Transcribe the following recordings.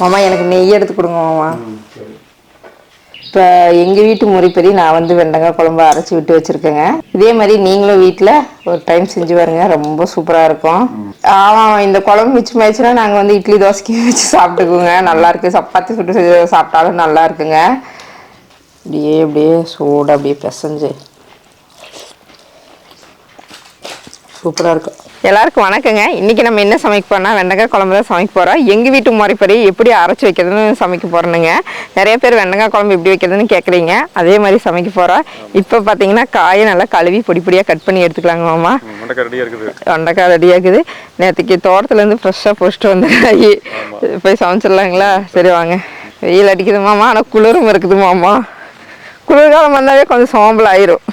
மாமா எனக்கு நெய் எடுத்து கொடுங்க மாமா. இப்போ எங்கள் வீட்டு முறைப்படி நான் வந்து வெண்டைக்காய் குழம்பு அரைச்சி விட்டு வச்சுருக்கேங்க. இதே மாதிரி நீங்களும் வீட்டில் ஒரு டைம் செஞ்சு பாருங்க ரொம்ப சூப்பராக இருக்கும். ஆமாம் இந்த குழம்பு மிச்சமாயிடுச்சுன்னா நாங்கள் வந்து இட்லி தோசைக்கு வச்சு சாப்பிட்டுக்குவோங்க. நல்லா இருக்கு. சப்பாத்தி சுட்டு செஞ்சு சாப்பிட்டாலும் நல்லா இருக்குங்க. அப்படியே அப்படியே சூடாக அப்படியே பிசைஞ்சு. சூப்பராக இருக்கும். எல்லாருக்கும் வணக்கங்க. இன்னைக்கு நம்ம என்ன சமைக்க போறோம்னா வெண்டைக்காய் குழம்பு தான் சமைக்க போகிறோம் எங்கள் வீட்டு முறைப்படி எப்படி அரைச்சி வைக்கிறதுன்னு சமைக்க போகிறோனுங்க நிறைய பேர் வெண்டைக்காய் குழம்பு எப்படி வைக்கிறதுன்னு கேட்குறீங்க அதே மாதிரி சமைக்க போகிறோம் இப்போ பார்த்தீங்கன்னா காயை நல்லா கழுவி பொடி பொடியாக கட் பண்ணி எடுத்துக்கலாங்க மாமா. மண்டக்கா ரெடியாக இருக்குது. வெண்டைக்காய் நேற்றுக்கு தோட்டத்துலேருந்து ஃப்ரெஷ்ஷாக பொறிச்சிட்டு வந்த காய். போய் சமைச்சிடலாங்களா? சரி வாங்க. வெயில் அடிக்குது மாமா. ஆனால் குளிரும் இருக்குது மாமா. குளிர்காலம் வந்தாவே கொஞ்சம் சோம்பல் ஆயிரும்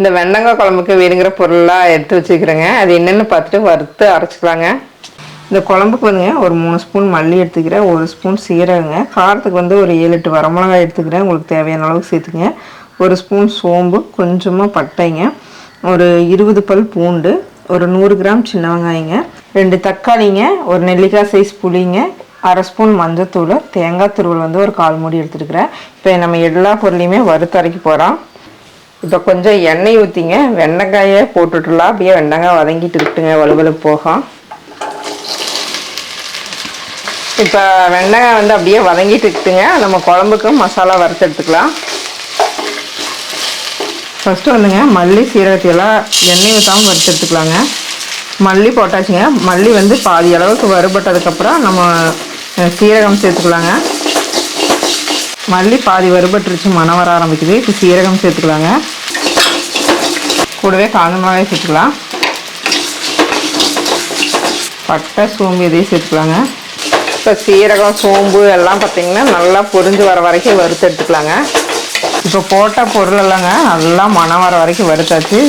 இந்த வெண்டங்காய் குழம்புக்கு வேணுங்கிற பொருளாக எடுத்து வச்சுக்கிறேங்க. அது என்னென்னு பார்த்துட்டு வறுத்து அரைச்சிக்கலாங்க. இந்த குழம்புக்கு வந்துங்க ஒரு மூணு ஸ்பூன் மல்லி எடுத்துக்கிறேன் ஒரு ஸ்பூன் சீரகங்க. காரத்துக்கு வந்து ஒரு ஏழு எட்டு வரமிளகாய் எடுத்துக்கிறேன் உங்களுக்கு தேவையான அளவுக்கு சேர்த்துங்க ஒரு ஸ்பூன் சோம்பு கொஞ்சமாக பட்டைங்க. ஒரு இருபது பல் பூண்டு ஒரு நூறு கிராம் சின்ன வெங்காயங்க. ரெண்டு தக்காளிங்க ஒரு நெல்லிக்காய் சைஸ் புளிங்க அரை ஸ்பூன் மஞ்சத்தூள் தேங்காய் துருவல் வந்து ஒரு கால் மூடி எடுத்துருக்குறேன் இப்போ நம்ம எல்லா பொருளையுமே வறுத்தரைக்கு போகிறோம் இப்போ கொஞ்சம் எண்ணெய் ஊற்றிங்க வெண்டைக்காயை போட்டுட்டுலாம் அப்படியே வெண்டைக்காய் வதங்கிட்டு இருக்குங்க வலுவலு போகும் இப்போ வெண்டைக்காய் வந்து அப்படியே வதங்கிட்டு இருக்குங்க நம்ம குழம்புக்கு மசாலா வறுத்து எடுத்துக்கலாம். ஃபஸ்ட்டு வந்துங்க மல்லி சீரகத்தையெல்லாம் எண்ணெய் ஊற்றாமல் வறுத்து எடுத்துக்கலாங்க. மல்லி போட்டாச்சுங்க. மல்லி வந்து பாதி அளவுக்கு வறுபட்டதுக்கப்புறம் நம்ம சீரகம் சேர்த்துக்கலாங்க. மல்லி பாதி வறுபட்டுருச்சு மனம் வர ஆரம்பிக்குது. இப்போ சீரகம் சேர்த்துக்கலாங்க. கூடவே காஞ்ச மிளகாய் சேர்த்துக்கலாம். பட்டை சோம்பு இதையும் சேர்த்துக்கலாங்க. இப்போ சீரகம் சோம்பு எல்லாம் பார்த்தீங்கன்னா நல்லா பொரிஞ்சு வர வரைக்கும் வறுத்து எடுத்துக்கலாங்க. இப்போ போட்ட பொருள் எல்லாங்க நல்லா மனம் வர வரைக்கும் வறுத்தாச்சு.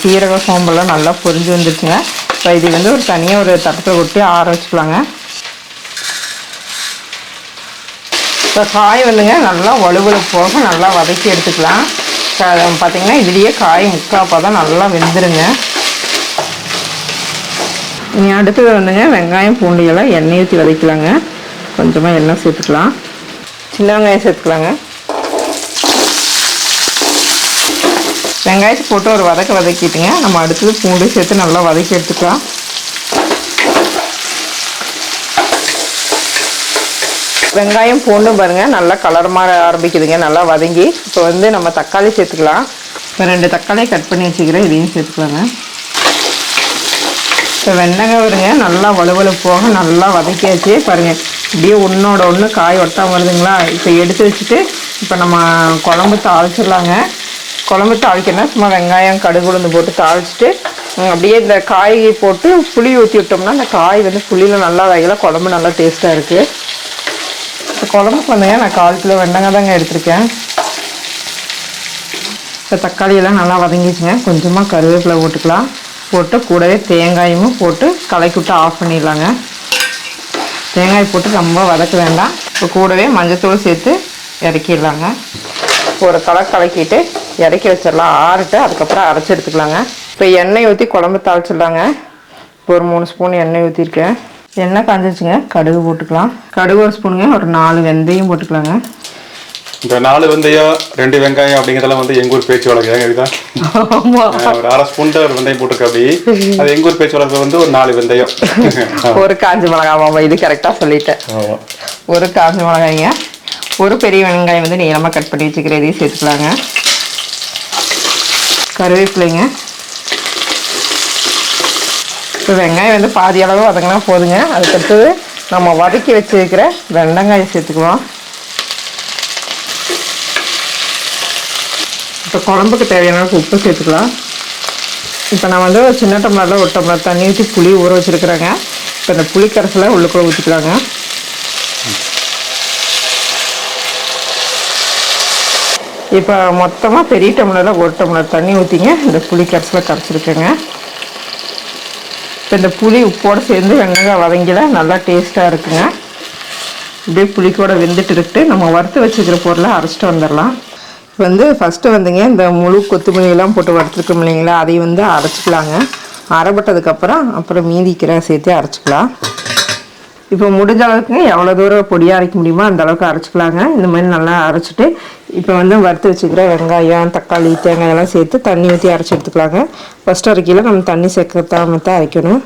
சீரகம் சோம்பெல்லாம் நல்லா பொரிஞ்சு வந்துருச்சுங்க. இப்போ இது வந்து ஒரு தனியாக ஒரு தட்டத்தில் கொட்டி ஆற வச்சுக்கலாங்க. இப்போ காய் வந்துங்க நல்லா வலுவலு போக நல்லா வதக்கி எடுத்துக்கலாம். பார்த்திங்கன்னா பார்த்தீங்கன்னா இதுலேயே காய் முக்காப்பாக தான் நல்லா வெந்துருங்க. இனி அடுத்தது வந்துங்க வெங்காயம் பூண்டியெல்லாம் எண்ணெய் ஊற்றி வதக்கலாங்க. கொஞ்சமாக எண்ணெய் சேர்த்துக்கலாம். சின்ன வெங்காயம் சேர்த்துக்கலாங்க. வெங்காயத்தை போட்டு ஒரு வதக்க வதக்கிட்டுங்க. நம்ம அடுத்தது பூண்டு சேர்த்து நல்லா வதக்கி எடுத்துக்கலாம். வெங்காயம் பூண்டும் பாருங்கள் நல்லா கலர் மாற ஆரம்பிக்குதுங்க. நல்லா வதங்கி. இப்போ வந்து நம்ம தக்காளி சேர்த்துக்கலாம். இப்போ ரெண்டு தக்காளி கட் பண்ணி வச்சுக்கிறேன். இதையும் சேர்த்துக்கலாங்க. இப்போ வெண்டைக்காய் வருங்க. நல்லா வலுவலு போக நல்லா வதக்கியாச்சு. பாருங்கள் இப்படியே ஒன்றோட ஒன்று காய் ஒட்டாமல் வருதுங்களா? இப்போ எடுத்து வச்சுட்டு இப்போ நம்ம குழம்பு தாளிச்சிடலாங்க. குழம்பு தாளிக்கணும்னா சும்மா வெங்காயம் கடுகு உளுந்து போட்டு தாளிச்சிட்டு அப்படியே இந்த காய் போட்டு புளி ஊற்றி விட்டோம்னா அந்த காய் வந்து புளியில் நல்லா வகையில் குழம்பு நல்லா டேஸ்ட்டாக இருக்குது குழம்புக்கு வந்துங்க நான் கால் கிலோ வெண்டங்காய் தாங்க எடுத்திருக்கேன். இப்போ தக்காளியெல்லாம் நல்லா வதங்கிச்சுங்க கொஞ்சமாக கருவேப்பிலை போட்டுக்கலாம். போட்டு கூடவே தேங்காயும் போட்டு கலக்கி விட்டு ஆஃப் பண்ணிடலாங்க. தேங்காய் போட்டு ரொம்ப வதக்க வேண்டாம். இப்போ கூடவே மஞ்சத்தூள் சேர்த்து இறக்கிடலாங்க. ஒரு களை கலக்கிட்டு இறக்கி வச்சிடலாம். ஆறுட்டு அதுக்கப்புறம் அரைச்சி எடுத்துக்கலாங்க. இப்போ எண்ணெய் ஊற்றி குழம்பு தாளிச்சிடலாங்க. இப்போ ஒரு மூணு ஸ்பூன் எண்ணெய் ஊற்றிருக்கேன் எண்ணெய் காஞ்சிச்சுங்க கடுகு போட்டுக்கலாம். கடுகு ஒரு ஸ்பூனுங்க. ஒரு நாலு வெந்தயம் போட்டுக்கலாங்க. இந்த நாலு வெந்தயம் ரெண்டு வெங்காயம் அப்படிங்கிறதெல்லாம் வந்து எங்க ஊர் பேச்சு வழக்கு. ஏங்க ஒரு அரை ஸ்பூன் ஒரு வெந்தயம் போட்டிருக்க அப்படி. அது எங்க ஊர் பேச்சு வழக்கு வந்து ஒரு நாலு வெந்தயம். ஒரு காஞ்சி மிளகாய் மாமா இது கரெக்டாக சொல்லிட்டேன். ஒரு காஞ்சி மிளகாய்ங்க. ஒரு பெரிய வெங்காயம் வந்து நீளமாக கட் பண்ணி வச்சுக்கிறேன். இதையும் சேர்த்துக்கலாங்க. கருவேப்பிலைங்க. இப்போ வெங்காயம் வந்து பாதி அளவு வதங்கினா போதுங்க. அதுக்கடுத்தது நம்ம வதக்கி வச்சுருக்கிற வெண்டங்காயம் சேர்த்துக்குவோம். இப்போ குழம்புக்கு தேவையான உப்பு சேர்த்துக்கலாம். இப்போ நான் வந்து ஒரு சின்ன டம்ளரில் ஒரு டம்ளர் தண்ணி ஊற்றி புளி ஊற வச்சுருக்குறேங்க. இப்போ இந்த புளி கரைசலை உள்ளுக்குள்ளே ஊற்றிக்கலாங்க இப்போ மொத்தமாக பெரிய டம்ளரில் ஒரு டம்ளர் தண்ணி ஊற்றிங்க இந்த புளி கரைசலை கரைச்சிருக்கேங்க. இப்போ இந்த புளி உப்போடு சேர்ந்து வெங்காயம் வதங்கில நல்லா டேஸ்ட்டாக இருக்குங்க. இப்படியே புளிக்கூட வெந்துட்டு இருக்கு. நம்ம வறுத்து வச்சுக்கிற பொருளை அரைச்சிட்டு வந்துடலாம். வந்து ஃபஸ்ட்டு வந்துங்க இந்த முழு கொத்துமல்லியெல்லாம் போட்டு வறுத்துருக்கோம் இல்லைங்களா? அதை வந்து அரைச்சிக்கலாங்க. அரைப்பட்டதுக்கப்புறம் அப்புறம் மீதி கீரை சேர்த்து அரைச்சிக்கலாம். இப்போ முடிஞ்ச அளவுக்கு எவ்வளோ தூரம் பொடியாக அரைக்க முடியுமோ அந்த அளவுக்கு அரைச்சிக்கலாங்க. இந்த மாதிரி நல்லா அரைச்சிட்டு இப்போ வந்து வறுத்து வச்சுக்கிற வெங்காயம் தக்காளி தேங்காய் எல்லாம் சேர்த்து தண்ணி ஊற்றி அரைச்சி எடுத்துக்கலாங்க. ஃபஸ்ட்டு அரைக்கையில் நம்ம தண்ணி சேர்க்காம தான் அரைக்கணும்.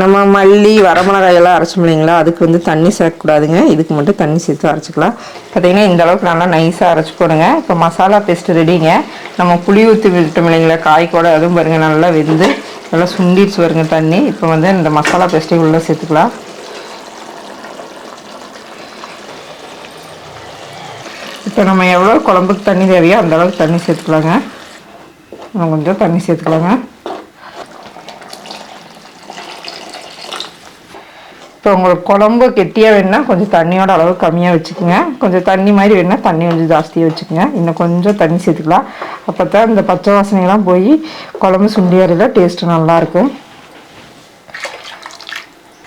நம்ம மல்லி வரமிளகாயெல்லாம் அரைச்சோம் இல்லைங்களா? அதுக்கு வந்து தண்ணி சேர்க்கக்கூடாதுங்க. இதுக்கு மட்டும் தண்ணி சேர்த்து அரைச்சிக்கலாம். பார்த்திங்கன்னா இந்த அளவுக்கு நல்லா நைஸாக அரைச்சி போடுங்க. இப்போ மசாலா பேஸ்ட் ரெடிங்க நம்ம புளி ஊற்றி விட்டோம் இல்லைங்களா? காய் கூட அதுவும் பாருங்கள் நல்லா வெந்து நல்லா சுண்டிடுச்சு வருங்க தண்ணி. இப்போ வந்து இந்த மசாலா பேஸ்ட்டை உள்ளே சேர்த்துக்கலாம். இப்போ நம்ம எவ்வளோ குழம்புக்கு தண்ணி தேவையோ அந்த அளவுக்கு தண்ணி சேர்த்துக்கலாங்க. நம்ம கொஞ்சம் தண்ணி சேர்த்துக்கலாங்க. இப்போ உங்களுக்கு குழம்பு கெட்டியாக வேணுன்னா கொஞ்சம் தண்ணியோட அளவு கம்மியாக வச்சுக்கோங்க. கொஞ்சம் தண்ணி மாதிரி வேணும்னா தண்ணி கொஞ்சம் ஜாஸ்தியாக வச்சுக்கோங்க. இன்னும் கொஞ்சம் தண்ணி சேர்த்துக்கலாம். அப்போ தான் இந்த பச்சை வாசனையெல்லாம் போய் குழம்பு சுண்டி வரல டேஸ்ட்டு நல்லாயிருக்கும்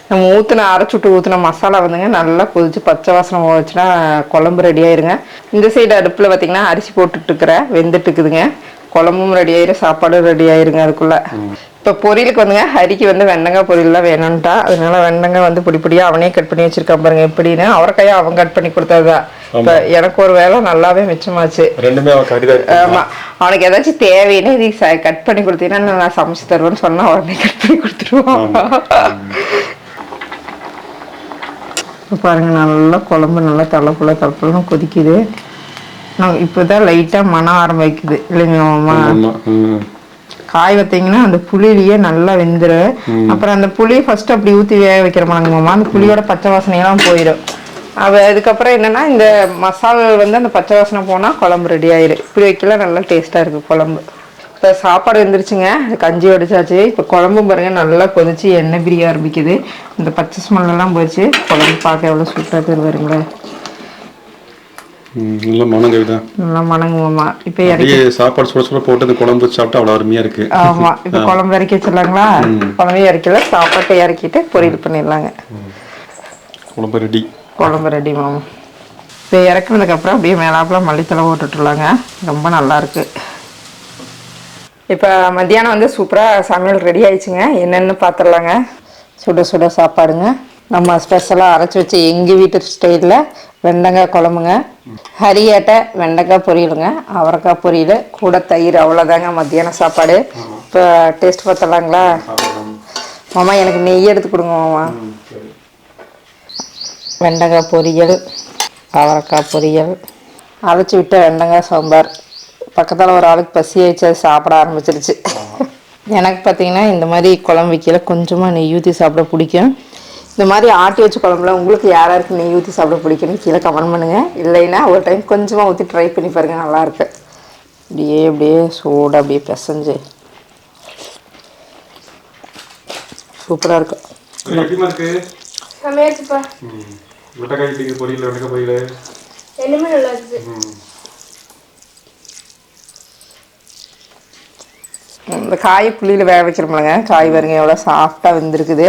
நம்ம ஊற்றின அரைச்சி விட்டு ஊற்றின மசாலா வந்துங்க நல்லா கொதிச்சு பச்சை வாசனை போச்சுன்னா குழம்பு ரெடி ஆயிருங்க. இந்த சைடு அடுப்பில் பார்த்தீங்கன்னா அரிசி போட்டுட்டு இருக்கிறேன் வெந்துட்டு இருக்குதுங்க. குழம்பும் ரெடி ஆயிரும் சாப்பாடும் ரெடி ஆயிருங்க அதுக்குள்ளே. இப்போ பொரியலுக்கு வந்துங்க. ஹரிக்கு வந்து வெண்டங்காய் பொரியல்லாம் வேணும்ட்டா. அதனால வெண்டங்காய் வந்து பொடி பொடியாக அவனே கட் பண்ணி வச்சிருக்கான் பாருங்க. எப்படின்னு அவரைக்காயை அவன் கட் பண்ணி கொடுத்ததுதான் இப்போ எனக்கு ஒரு வேலை நல்லாவே மிச்சமாச்சு. ரெண்டுமே அவன் கடிதம் ஆமா. அவனுக்கு ஏதாச்சும் தேவைன்னு இது கட் பண்ணி கொடுத்தீங்கன்னா நான் சமைச்சு தருவேன்னு சொன்னா உடனே கட் பண்ணி கொடுத்துருவான். இப்போ பாருங்க நல்லா குழம்பு நல்லா தலைப்புல தலைப்புல கொதிக்குது. நான் இப்போதான் லைட்டாக மனம் ஆரம்பிக்குது. இல்லைங்க மாமா. காய் வைத்தீங்கன்னா அந்த புளியிலேயே நல்லா வெந்துடும் அப்புறம் அந்த புளி ஃபர்ஸ்ட் அப்படி ஊற்றி வேக வைக்கிற மாமா. அந்த புளியோட பச்சை வாசனையெல்லாம் போயிடும் அவ அதுக்கப்புறம் என்னன்னா இந்த மசாலா வந்து அந்த பச்சை வாசனை போனால் குழம்பு ரெடி ஆயிடும் இப்படி வைக்கல நல்லா டேஸ்ட்டாக இருக்குது குழம்பு. இப்போ சாப்பாடு வந்துருச்சுங்க. கஞ்சி வடிச்சாச்சு. இப்போ குழம்பும் பாருங்க நல்லா கொதிச்சு எண்ணெய் பிரிய ஆரம்பிக்குது. இந்த பச்சை ஸ்மெல்லாம் போயிடுச்சு. குழம்பு பார்க்க எவ்வளோ சூப்பராக தருவாருங்களேன் ம், நல்ல மனம் கவிதா நல்லா இப்போ இறக்கி சாப்பாடு சுட சுட போட்டு குழம்பு சாப்பிட்டா அவ்வளோ அருமையா இருக்கு. ஆமா இப்போ குழம்பு இறக்கி வச்சிடலாங்களா? குழம்பு இறக்கல சாப்பாட்டை இறக்கிட்டு பொரியல் பண்ணிடலாங்க. குழம்பு ரெடி. குழம்பு ரெடி மாமா. இப்போ இறக்குனதுக்கப்புறம் அப்படியே மேலாப்புல மல்லித்தலை போட்டுட்டுலாங்க. ரொம்ப நல்லா இருக்கு. இப்போ மத்தியானம் வந்து சூப்பராக சமையல் ரெடி ஆயிடுச்சுங்க. என்னென்னு பார்த்துடலாங்க சுட சுட சாப்பாடுங்க. நம்ம ஸ்பெஷலாக அரைச்சி வச்சு எங்கள் வீட்டு ஸ்டைலில் வெண்டைக்காய் குழம்புங்க. ஹரியாட்ட வெண்டைக்காய் பொரியலுங்க. அவரைக்காய் பொரியல் கூட தயிர் அவ்வளோதாங்க மத்தியானம் சாப்பாடு. இப்போ டேஸ்ட் பார்த்துடலாங்களா? மாமா எனக்கு நெய் எடுத்து கொடுங்க மாமா. வெண்டைக்காய் பொரியல் அவரைக்காய் பொரியல். அரைச்சி விட்ட வெண்டைக்காய் சாம்பார். பக்கத்தில் ஒரு ஆளுக்கு பசி ஆயிடுச்சு அது சாப்பிட ஆரம்பிச்சிருச்சு. எனக்கு பார்த்தீங்கன்னா இந்த மாதிரி குழம்பு வைக்கல கொஞ்சமாக நெய் ஊற்றி சாப்பிட பிடிக்கும். இந்த மாதிரி ஆட்டி வச்ச குழம்புல உங்களுக்கு யார் யாருக்கு நெய் ஊற்றி சாப்பிட பிடிக்கும்னு கீழே கமெண்ட் பண்ணுங்கள் இல்லைன்னா ஒரு டைம் கொஞ்சமாக ஊற்றி ட்ரை பண்ணி பாருங்கள் நல்லாயிருக்கு அப்படியே அப்படியே சூடாக அப்படியே பிசைஞ்சு. சூப்பராக இருக்கும் பொரியல் வெண்டைக்காய் பொரியல். ரெண்டுமே நல்லா இருக்குது இந்த காய் புளியில் வேக வைக்கிறோம்லங்க காய் பாருங்க எவ்வளோ சாஃப்டாக வெந்திருக்குது.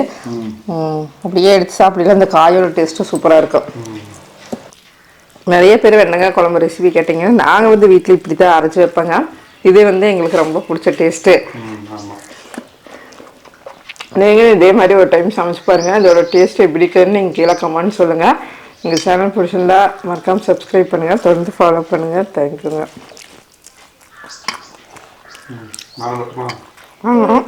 அப்படியே எடுத்து சாப்பிடல இந்த காயோட டேஸ்ட்டும் சூப்பராக இருக்கும். நிறைய பேர் வெண்டைக்காய் குழம்பு ரெசிபி கேட்டீங்க நாங்கள் வந்து வீட்டில் இப்படி தான் அரைச்சி வைப்பேங்க. இது வந்து எங்களுக்கு ரொம்ப பிடிச்ச டேஸ்ட்டு நீங்களும் இதே மாதிரி ஒரு டைம் சமைச்சு பாருங்கள் இதோட டேஸ்ட் எப்படி இருக்குன்னு நீங்கள் கீழே கமெண்ட் சொல்லுங்கள் எங்கள் சேனல் பிடிச்சிருந்தா மறக்காமல் சப்ஸ்கிரைப் பண்ணுங்கள் தொடர்ந்து ஃபாலோ பண்ணுங்கள் தேங்க்யூங்க நானும் மட்டுமா ஆமாம்